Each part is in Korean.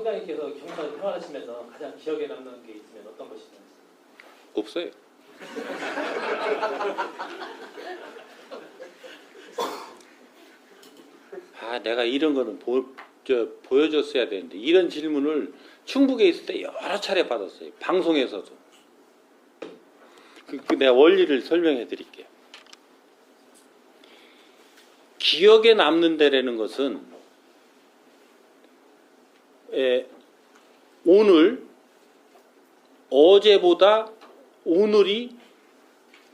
총장님께서 경찰 생활하시면서 가장 기억에 남는 게 있으면 어떤 것이든지. 없어요. 아, 내가 이런 거는 보, 저, 보여줬어야 되는데 이런 질문을 충북에 있을 때 여러 차례 받았어요. 방송에서도. 그, 그 내가 원리를 설명해 드릴게요. 기억에 남는 데라는 것은 에, 오늘 어제보다 오늘이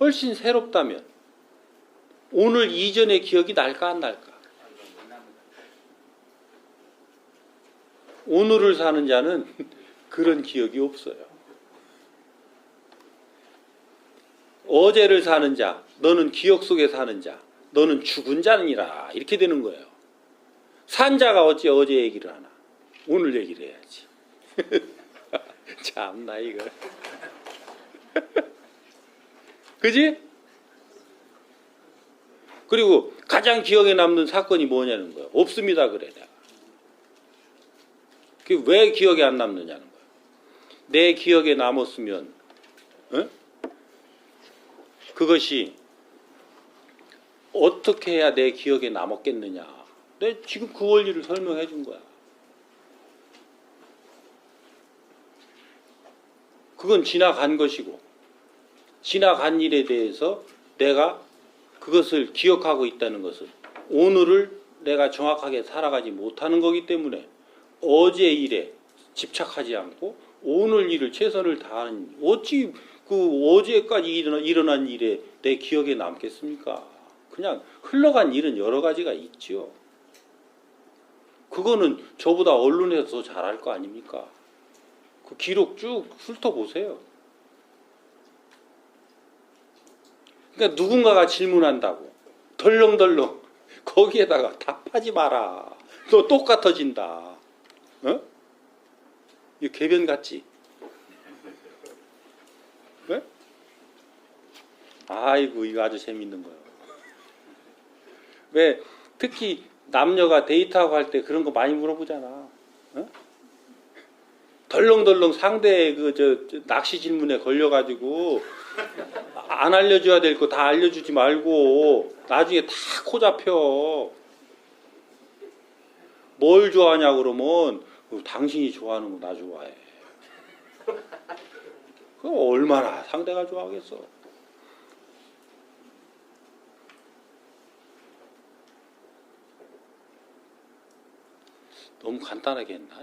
훨씬 새롭다면 오늘 이전의 기억이 날까 안 날까? 오늘을 사는 자는 그런 기억이 없어요. 어제를 사는 자, 너는 기억 속에 사는 자, 너는 죽은 자니라 이렇게 되는 거예요. 산 자가 어찌 어제 얘기를 하나? 오늘 얘기를 해야지. 참나 이거. 그지? 그리고 가장 기억에 남는 사건이 뭐냐는 거예요. 없습니다 그래 내가. 그게 왜 기억에 안 남느냐는 거예요. 내 기억에 남았으면 어? 그것이 어떻게 해야 내 기억에 남았겠느냐. 내 지금 그 원리를 설명해 준 거야. 그건 지나간 것이고 지나간 일에 대해서 내가 그것을 기억하고 있다는 것은 오늘을 내가 정확하게 살아가지 못하는 거기 때문에 어제 일에 집착하지 않고 오늘 일을 최선을 다하는 어찌 그 어제까지 일어난, 일에 내 기억에 남겠습니까? 그냥 흘러간 일은 여러 가지가 있지요. 그거는 저보다 언론에서 더 잘할 거 아닙니까? 그 기록 쭉 훑어보세요. 그러니까 누군가가 질문한다고 덜렁덜렁 거기에다가 답하지 마라. 너 똑같아진다. 어? 이 개변 같지? 왜? 아이고 이거 아주 재밌는 거예요. 왜 특히 남녀가 데이트하고 할 때 그런 거 많이 물어보잖아. 어? 덜렁덜렁 상대 그저 낚시 질문에 걸려가지고 안 알려줘야 될 거 다 알려주지 말고 나중에 다 코 잡혀. 뭘 좋아하냐 그러면 어, 당신이 좋아하는 거 나 좋아해. 그 얼마나 상대가 좋아하겠어. 너무 간단하게 했나?